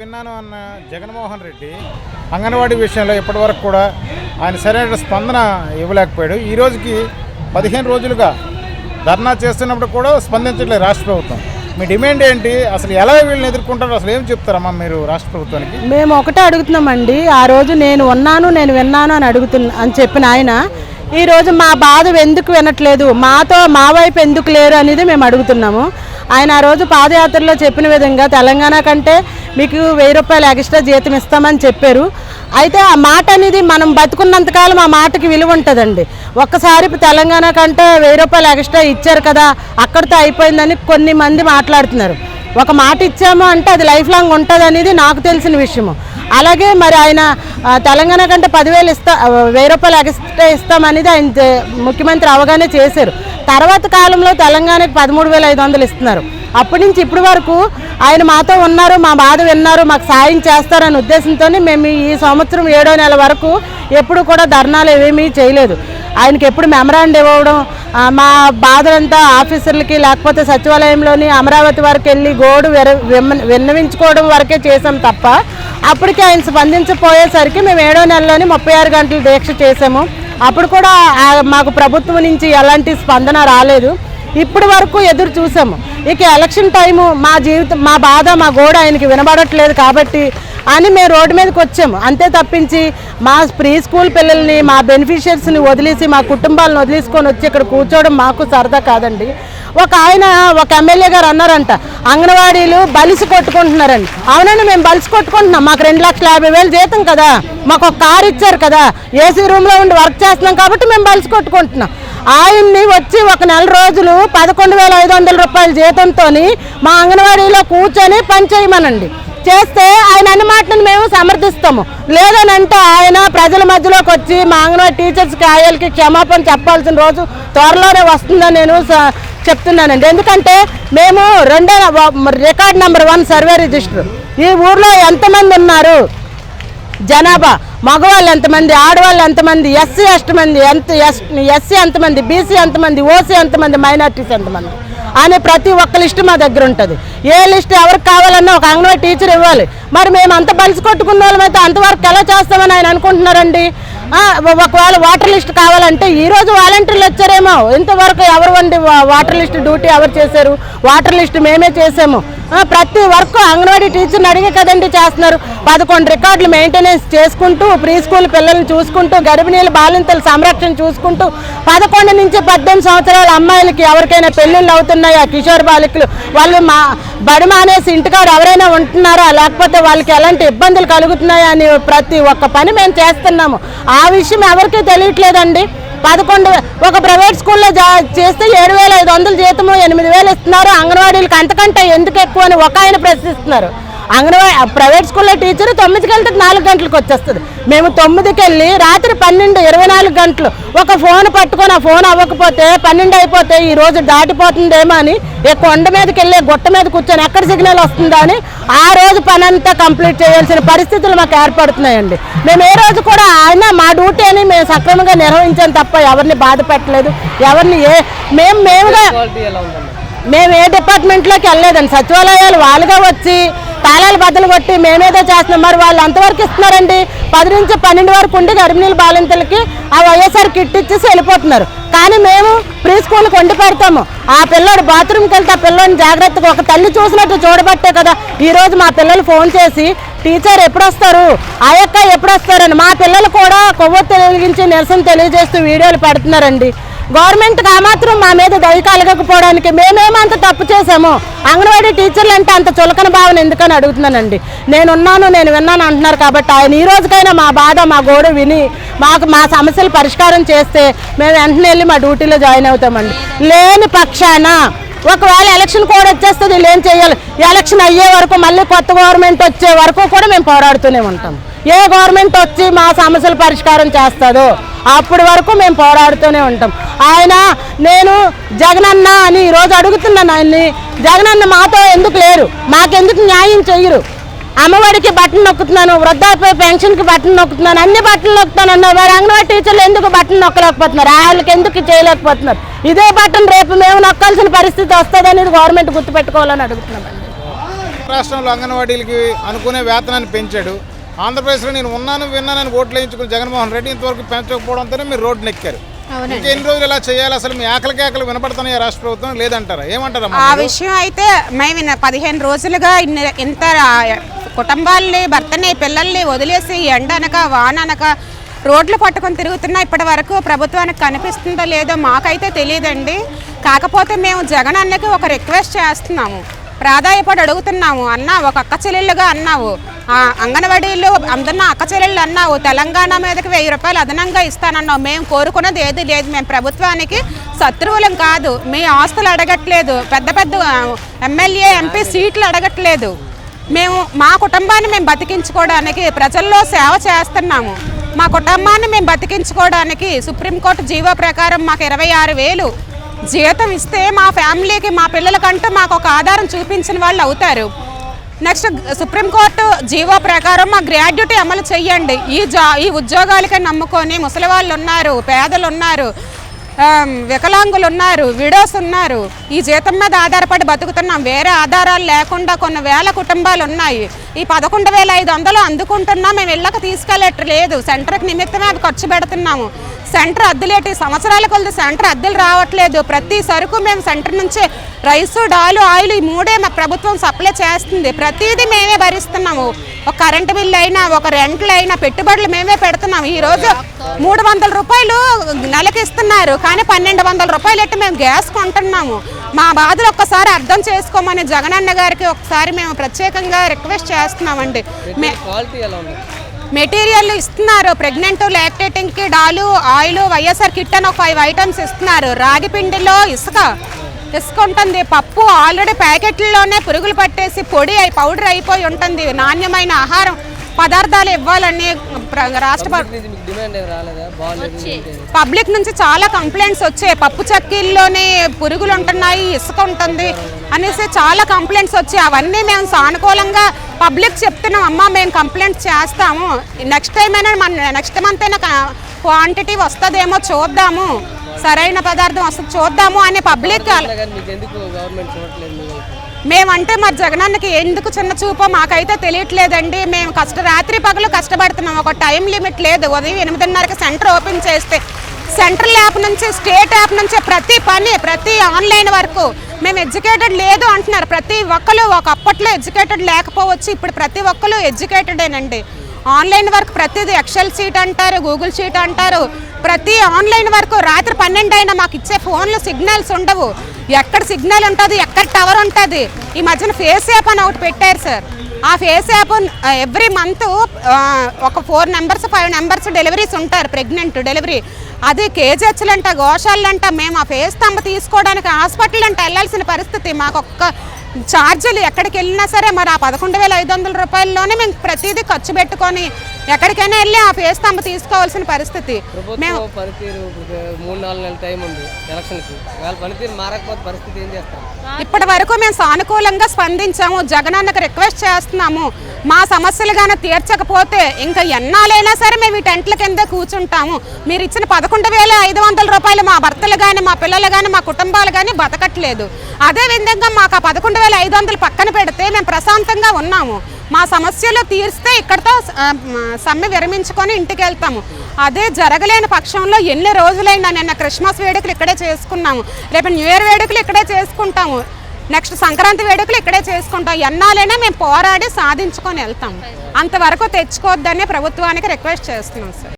విన్నాను అన్న జగన్మోహన్ రెడ్డి అంగన్వాడీ విషయంలో ఇప్పటివరకు కూడా ఆయన సరైన స్పందన ఇవ్వలేకపోయాడు. ఈ రోజుకి పదిహేను రోజులుగా ధర్నా చేస్తున్నప్పుడు కూడా స్పందించట్లేదు రాష్ట్ర ప్రభుత్వం. మీ డిమాండ్ ఏంటి? అసలు ఎలా వీళ్ళని ఎదుర్కొంటారు? అసలు ఏం చెప్తారమ్మా మీరు రాష్ట్ర ప్రభుత్వానికి? మేము ఒకటే అడుగుతున్నామండి. ఆ రోజు నేను ఉన్నాను నేను విన్నాను అని అడుగుతున్నా అని చెప్పిన ఆయన ఈ రోజు మా బాధ ఎందుకు వినట్లేదు? మాతో మా వైపు ఎందుకు లేరు అనేది మేము అడుగుతున్నాము. ఆయన ఆ రోజు పాదయాత్రలో చెప్పిన విధంగా తెలంగాణ కంటే మీకు వెయ్యి రూపాయలు ఎక్స్ట్రా జీతం ఇస్తామని చెప్పారు. అయితే ఆ మాట అనేది మనం బతుకున్నంతకాలం ఆ మాటకి విలువ ఉంటుందండి. ఒక్కసారి తెలంగాణ కంటే వెయ్యి రూపాయలు ఎక్స్ట్రా ఇచ్చారు కదా అక్కడితో అయిపోయిందని కొన్ని మంది మాట్లాడుతున్నారు. ఒక మాట ఇచ్చాము అంటే అది లైఫ్ లాంగ్ ఉంటుంది అనేది నాకు తెలిసిన విషయము. అలాగే మరి ఆయన తెలంగాణ కంటే పదివేలు ఇస్తా వెయ్యి రూపాయలు ఎక్స్ట్రా ఇస్తామనేది ఆయన ముఖ్యమంత్రి అవగానే చేశారు. తర్వాత కాలంలో తెలంగాణకి పదమూడు వేల ఐదు వందలు ఇస్తున్నారు. అప్పటి నుంచి ఇప్పటి వరకు ఆయన మాతో ఉన్నారు మా బాధ విన్నారు మాకు సాయం చేస్తారనే ఉద్దేశంతో మేము ఈ సంవత్సరం ఏడో నెల వరకు ఎప్పుడు కూడా ధర్నాలు ఏమీ చేయలేదు. ఆయనకి ఎప్పుడు మెమరాండ్ ఇవ్వడం మా బాధలంతా ఆఫీసర్లకి లేకపోతే సచివాలయంలోని అమరావతి వరకు వెళ్ళి గోడు విర విన్నవించుకోవడం వరకే చేసాం తప్ప అప్పటికి ఆయన స్పందించపోయేసరికి మేము ఏడో నెలలోని ముప్పై ఆరు గంటలు దీక్ష చేసాము అప్పుడు కూడా మాకు ప్రభుత్వం నుంచి ఎలాంటి స్పందన రాలేదు. ఇప్పటి వరకు ఎదురు చూసాము. ఇక ఎలక్షన్ టైము మా జీవితం మా బాధ మా గోడ ఆయనకి వినబడట్లేదు కాబట్టి అని మేము రోడ్డు మీదకి వచ్చాము. అంతే తప్పించి మా ప్రీ స్కూల్ పిల్లల్ని మా బెనిఫిషియర్స్ని వదిలేసి మా కుటుంబాలను వదిలేసుకొని వచ్చి ఇక్కడ కూర్చోవడం మాకు సరదా కాదండి. ఒక ఆయన ఒక ఎమ్మెల్యే గారు అన్నారంట అంగన్వాడీలు బలిసి కొట్టుకుంటున్నారండి అవునండి మేము బలిసి కొట్టుకుంటున్నాం. మాకు రెండు లక్షల యాభై వేలు జీతం కదా. మాకు ఒక కారు ఇచ్చారు కదా. ఏసీ రూమ్లో ఉండి వర్క్ చేస్తున్నాం కాబట్టి మేము బలిసి కొట్టుకుంటున్నాం. ఆయన్ని వచ్చి ఒక నెల రోజులు పదకొండు వేల ఐదు వందల రూపాయల జీతంతో మా అంగన్వాడీలో కూర్చొని పని చేయమనండి. చేస్తే ఆయన అన్ని మాటలను మేము సమర్థిస్తాము. లేదనంటే ఆయన ప్రజల మధ్యలోకి వచ్చి మా అంగన్వాడీ టీచర్స్కి ఆయలకి క్షమాపణ చెప్పాల్సిన రోజు త్వరలోనే వస్తుందని నేను చెప్తున్నానండి. ఎందుకంటే మేము రెండో record number one survey register. ఈ ఊర్లో ఎంతమంది ఉన్నారు? జనాభా. మగవాళ్ళు ఎంతమంది ఆడవాళ్ళు ఎంతమంది ఎస్సీ మంది ఎంత ఎస్ ఎస్సీ ఎంతమంది బీసీ ఎంతమంది ఓసీ ఎంతమంది మైనార్టీస్ ఎంతమంది అనే ప్రతి ఒక్క లిస్ట్ మా దగ్గర ఉంటుంది. ఏ లిస్ట్ ఎవరికి కావాలన్నా ఒక అంగన్వాడీ టీచర్ ఇవ్వాలి. మరి మేము అంత బలిసి కొట్టుకున్న వాళ్ళమైతే అంతవరకు ఎలా చేస్తామని ఆయన అనుకుంటున్నారండి? ఒకవేళ వాటర్ లిస్ట్ కావాలంటే ఈరోజు వాలంటీర్లు వచ్చారేమో. ఇంతవరకు ఎవరు వండి వా- వాటర్ లిస్ట్ డ్యూటీ ఎవరు చేశారు? వాటర్ లిస్ట్ మేమే చేసాము ప్రతి వర్క్ అంగన్వాడీ టీచర్ని అడిగే కదండి చేస్తున్నారు. పదకొండు రికార్డులు మెయింటెనెన్స్ చేసుకుంటూ ప్రీ స్కూల్ పిల్లల్ని చూసుకుంటూ గర్భిణీలు బాలింతల సంరక్షణ చూసుకుంటూ పదకొండు నుంచి పద్దెనిమిది సంవత్సరాల అమ్మాయిలకి ఎవరికైనా పెళ్ళిళ్ళు అవుతున్నాయా? కిషోర్ బాలికలు వాళ్ళు మా బడి మానేసి ఇంటికాడ ఎవరైనా ఉంటున్నారా? లేకపోతే వాళ్ళకి ఎలాంటి ఇబ్బందులు కలుగుతున్నాయా అని ప్రతి ఒక్క పని మేము చేస్తున్నాము. ఆ విషయం ఎవరికీ తెలియట్లేదండి. పదకొండు ఒక ప్రైవేట్ స్కూల్లో జా చేస్తే ఏడు వేల ఐదు వందలు జీతము ఎనిమిది వేలు ఇస్తున్నారు. అంగన్వాడీలకు అంతకంటే ఎందుకు ఎక్కువ అని ఒక ఆయన ప్రశ్నిస్తున్నారు. అంగన్వాడీ ప్రైవేట్ స్కూల్లో టీచర్ తొమ్మిదికి వెళ్తే నాలుగు గంటలకు వచ్చేస్తుంది. మేము తొమ్మిదికి వెళ్ళి రాత్రి పన్నెండు ఇరవై నాలుగు గంటలు ఒక ఫోన్ పట్టుకొని ఆ ఫోన్ అవ్వకపోతే పన్నెండు అయిపోతే ఈ రోజు దాటిపోతుందేమో అని ఈ కొండ మీదకి వెళ్ళి గుట్ట మీద కూర్చొని ఎక్కడ సిగ్నల్ వస్తుందా అని ఆ రోజు పని అంతా కంప్లీట్ చేయాల్సిన పరిస్థితులు మాకు ఏర్పడుతున్నాయండి. మేము ఏ రోజు కూడా ఆయన మా డ్యూటీ అని మేము సక్రమంగా నిర్వహించాం తప్ప ఎవరిని బాధ పెట్టలేదు. ఎవరిని ఏ మేము మేముగా మేము ఏ డిపార్ట్మెంట్లోకి వెళ్ళలేదండి. సచివాలయాలు వాళ్ళుగా వచ్చి తాళాలు బద్దలు కొట్టి మేమేదో చేస్తున్నాం. మరి వాళ్ళు అంతవరకు ఇస్తున్నారండి? పది నుంచి పన్నెండు వరకు ఉండి గర్భిణీల బాలింతలకి ఆ వైఎస్ఆర్ కిట్ ఇచ్చేసి వెళ్ళిపోతున్నారు. కానీ మేము ప్రీ స్కూల్కి వండి పెడతాము. ఆ పిల్లోడు బాత్రూమ్కి వెళ్తే ఆ పిల్లోని జాగ్రత్తగా ఒక తల్లి చూసినట్టు చూడబట్టే కదా. ఈరోజు మా పిల్లలు ఫోన్ చేసి టీచర్ ఎప్పుడొస్తారు? ఆ యొక్క ఎప్పుడొస్తారని. మా పిల్లలు కూడా కొవ్వొత్తు వెలిగించి నిరసన తెలియజేస్తూ వీడియోలు పెడుతున్నారండి. గవర్నమెంట్కి ఆ మాత్రం మా మీద దయ కలగకపోవడానికి మేమేమంత తప్పు చేసాము అంగన్వాడీ టీచర్లు అంటే అంత చులకన భావన ఎందుకని అడుగుతున్నానండి? నేనున్నాను నేను విన్నాను అంటున్నారు కాబట్టి ఆయన ఈ రోజుకైనా మా బాధ మా గోడు విని మాకు మా సమస్యలు పరిష్కారం చేస్తే మేము వెంటనే వెళ్ళి మా డ్యూటీలో జాయిన్ అవుతామండి. లేని పక్షాన ఒకవేళ ఎలక్షన్ కూడా వచ్చేస్తుంది వీళ్ళు ఏం చేయాలి. ఎలక్షన్ అయ్యే వరకు మళ్ళీ కొత్త గవర్నమెంట్ వచ్చే వరకు కూడా మేము పోరాడుతూనే ఉంటాం. ఏ గవర్నమెంట్ వచ్చి మా సమస్యల పరిష్కారం చేస్తుందో అప్పటి వరకు మేము పోరాడుతూనే ఉంటాం. ఆయన నేను జగనన్న అని ఈరోజు అడుగుతున్నాను ఆయన్ని. జగనన్న మాతో ఎందుకు లేరు? మాకెందుకు న్యాయం చెయ్యరు? అమ్మఒడికి బట్టలు నొక్కుతున్నాను వృద్ధాప్య పెన్షన్కి బట్టలు నొక్కుతున్నాను అన్ని బట్టలు నొక్కుతాను అన్నారు. మరి అంగన్వాడీ టీచర్లు ఎందుకు బట్టలు నొక్కలేకపోతున్నారు? వాళ్ళకి ఎందుకు చేయలేకపోతున్నారు? ఇదే బట్టను రేపు మేము నొక్కాల్సిన పరిస్థితి వస్తుందని గవర్నమెంట్ గుర్తుపెట్టుకోవాలని అడుగుతున్నాం. రాష్ట్రంలో అంగన్వాడీలకి అనుకునే వేతనాన్ని పెంచాడు. ఆంధ్రప్రదేశ్లో నేను ఉన్నాను విన్నానని ఓట్లు వేయించుకుని జగన్మోహన్ రెడ్డి ఇంతవరకు పెంచకపోవడంతోనే మీరు రోడ్డు ఎక్కారు ఇంకెన్ని రోజులు ఇలా చేయాలి? అసలు మీ ఆకలి కేకలు వినపడుతున్నాయి రాష్ట్ర ప్రభుత్వం? లేదంటారా? ఏమంటారమ్మా ఆ? విషయం అయితే మేము పదిహేను రోజులుగా ఇన్ని ఇంత కుటుంబాల్ని భర్తని పిల్లల్ని వదిలేసి ఎండ అనక వాన అనక రోడ్లు పట్టుకొని తిరుగుతున్నా ఇప్పటి వరకు ప్రభుత్వానికి కనిపిస్తుందో లేదో మాకైతే తెలియదండి. కాకపోతే మేము జగన్ అన్నకి ఒక రిక్వెస్ట్ చేస్తున్నాము. ప్రాధాయపడి అడుగుతున్నాము అన్నా ఒక అక్క చెల్లెళ్ళుగా అన్నావు. ఆ అంగన్వాడీలు అందరిన అక్క చెల్లెళ్ళు అన్నావు. తెలంగాణ మీదకి వెయ్యి రూపాయలు అదనంగా ఇస్తానన్నావు. మేము కోరుకున్నది ఏది లేదు. మేము ప్రభుత్వానికి శత్రువులం కాదు. మీ ఆస్తులు అడగట్లేదు. పెద్ద పెద్ద ఎమ్మెల్యే ఎంపీ సీట్లు అడగట్లేదు. మేము మా కుటుంబాన్ని మేము బతికించుకోవడానికి ప్రజల్లో సేవ చేస్తున్నాము. మా కుటుంబాన్ని మేము బతికించుకోవడానికి సుప్రీంకోర్టు జీవో ప్రకారం మాకు ఇరవై ఆరు వేలు జీతం ఇస్తే మా ఫ్యామిలీకి మా పిల్లలకంటూ మాకు ఒక ఆధారం చూపించిన వాళ్ళు అవుతారు. నెక్స్ట్ సుప్రీంకోర్టు జీవో ప్రకారం మా గ్రాడ్యుటీ అమలు చేయండి. ఈ జా ఈ ఉద్యోగాలకే నమ్ముకొని ముసలి వాళ్ళు ఉన్నారు పేదలు ఉన్నారు వికలాంగులు ఉన్నారు విడోస్ ఉన్నారు. ఈ జీతం మీద ఆధారపడి బతుకుతున్నాం. వేరే ఆధారాలు లేకుండా కొన్ని వేల కుటుంబాలు ఉన్నాయి. ఈ పదకొండు వేల ఐదు వందలు అందుకుంటున్నా. మేము ఇళ్ళకి తీసుకెళ్ళట్లేదు. సెంటర్కి నిమిత్తమే అవి ఖర్చు పెడుతున్నాము. సెంటర్ అద్దెలేటి సంవత్సరాల కొలది సెంటర్ అద్దెలు రావట్లేదు. ప్రతి సరుకు మేము సెంటర్ నుంచే రైసు డాలు ఆయిల్ ఈ మూడే మా ప్రభుత్వం సప్లై చేస్తుంది. ప్రతిదీ మేమే భరిస్తున్నాము. ఒక కరెంటు బిల్లు అయినా ఒక రెంట్లు అయినా పెట్టుబడులు మేమే పెడుతున్నాం ఈ రోజు మూడు వందల రూపాయలు నెలకి ఇస్తున్నారు. కానీ పన్నెండు వందల రూపాయలు ఎట్టి మేము గ్యాస్ కొంటున్నాము. మా బాధలు ఒక్కసారి అర్థం చేసుకోమని జగనన్న గారికి ఒకసారి మేము ప్రత్యేకంగా రిక్వెస్ట్ చేస్తున్నామండి. మెటీరియల్ ఇస్తున్నారు. ప్రెగ్నెంట్ లాక్టేటింగ్కి డాలు ఆయిల్ వైఎస్ఆర్ కిట్ అని ఒక ఫైవ్ ఐటమ్స్ ఇస్తున్నారు. రాగి పిండిలో ఇసుక ఇసుక ఉంటుంది పప్పు ఆల్రెడీ ప్యాకెట్లలోనే పురుగులు పట్టేసి పొడి అయి పౌడర్ అయిపోయి ఉంటుంది. నాణ్యమైన ఆహారం పదార్థాలు ఇవ్వాలని ప్ర- రాష్ట్ర? పబ్లిక్ నుంచి చాలా కంప్లైంట్స్ వచ్చాయి. పప్పు చక్కీల్లోనే పురుగులు ఉంటున్నాయి ఇసుక ఉంటుంది అనేసి చాలా కంప్లైంట్స్ వచ్చాయి. అవన్నీ మేము సానుకూలంగా పబ్లిక్ చెప్తున్నాం. అమ్మ మేము కంప్లైంట్ చేస్తాము. నెక్స్ట్ టైం అయినా మన నెక్స్ట్ మంత్ అయినా క్వాంటిటీ వస్తుందేమో చూద్దాము. సరైన పదార్థం వస్తుంది చూద్దాము అని పబ్లిక్ గవర్నమెంట్ మేమంటే మరి జగనన్నకి ఎందుకు చిన్న చూపో? మాకైతే తెలియట్లేదండి. మేము కష్ట రాత్రి పగలు కష్టపడుతున్నాం. ఒక టైం లిమిట్ లేదు. ఉదయం ఎనిమిదిన్నరకి సెంటర్ ఓపెన్ చేస్తే సెంట్రల్ యాప్ నుంచి స్టేట్ యాప్ నుంచి ప్రతి పని ప్రతి ఆన్లైన్ వరకు మేము ఎడ్యుకేటెడ్ లేదు అంటున్నారు. ప్రతి ఒక్కరు ఒక అప్పట్లో ఎడ్యుకేటెడ్ లేకపోవచ్చు. ఇప్పుడు ప్రతి ఒక్కరు ఎడ్యుకేటెడేనండి. ఆన్లైన్ వర్క్ ప్రతిదీ ఎక్సెల్ షీట్ అంటారు గూగుల్ షీట్ అంటారు. ప్రతి ఆన్లైన్ వరకు రాత్రి పన్నెండు అయినా మాకు ఇచ్చే ఫోన్లు సిగ్నల్స్ ఉండవు. ఎక్కడ సిగ్నల్ ఉంటుంది ఎక్కడ టవర్ ఉంటుంది. ఈ మధ్యన ఫేస్ యాప్ అని ఒకటి పెట్టారు సార్. ఆ ఫేస్ యాప్ ఎవ్రీ మంత్ ఒక four numbers five numbers deliveries ఉంటారు ప్రెగ్నెంట్ డెలివరీ అది కేజీహెచ్లంట గోషాలంట మేము ఆ ఫేస్ స్తంభ తీసుకోవడానికి హాస్పిటల్ అంటే వెళ్ళాల్సిన పరిస్థితి. మాకు ఒక్క ఛార్జీలు ఎక్కడికి వెళ్ళినా సరే మరి ఆ పదకొండు వేల ఐదు వందల రూపాయల్లోనే మేము ప్రతిదీ ఖర్చు పెట్టుకొని ఎక్కడికైనా వెళ్ళి ఆ ఫేస్ తంబ తీసుకోవాల్సిన పరిస్థితి. మేము ప్రభుత్వం పనితీరు ఇప్పుడు మూడు నాలుగు నెలల టైం ఉంది ఎలక్షన్కి. వాళ్ళ పనితీరు మారకపోతే పరిస్థితి ఏం చేస్తారు? ఇప్పటి వరకు మేము సానుకూలంగా స్పందించాము. జగనన్నకు రిక్వెస్ట్ చేస్తున్నాము. మా సమస్యలు కానీ తీర్చకపోతే ఇంకా ఎన్నాలైనా సరే మేము ఈ టెంట్ల కింద కూర్చుంటాము. మీరు ఇచ్చిన పదకొండు వేల ఐదు వందల రూపాయలు మా భర్తలు కానీ మా పిల్లలు కానీ మా కుటుంబాలు కానీ బతకట్లేదు. అదే విధంగా మాకు ఆ పదకొండు వేల ఐదు వందలు పక్కన పెడితే మేము ప్రశాంతంగా ఉన్నాము. మా సమస్యలు తీరిస్తే ఇక్కడతో సమ్మె విరమించుకొని ఇంటికి వెళ్తాము. అదే జరగలేని పక్షంలో ఎన్ని రోజులైనా నిన్న క్రిస్మస్ వేడుకలు ఇక్కడే చేసుకున్నాము. రేపు న్యూ ఇయర్ వేడుకలు ఇక్కడే చేసుకుంటాము. నెక్స్ట్ సంక్రాంతి వేడుకలు ఇక్కడే చేసుకుంటాం. ఎన్నాలైనా మేము పోరాడి సాధించుకొని వెళ్తాం. అంతవరకు తెచ్చుకోవద్దని ప్రభుత్వానికి రిక్వెస్ట్ చేస్తున్నాం సార్.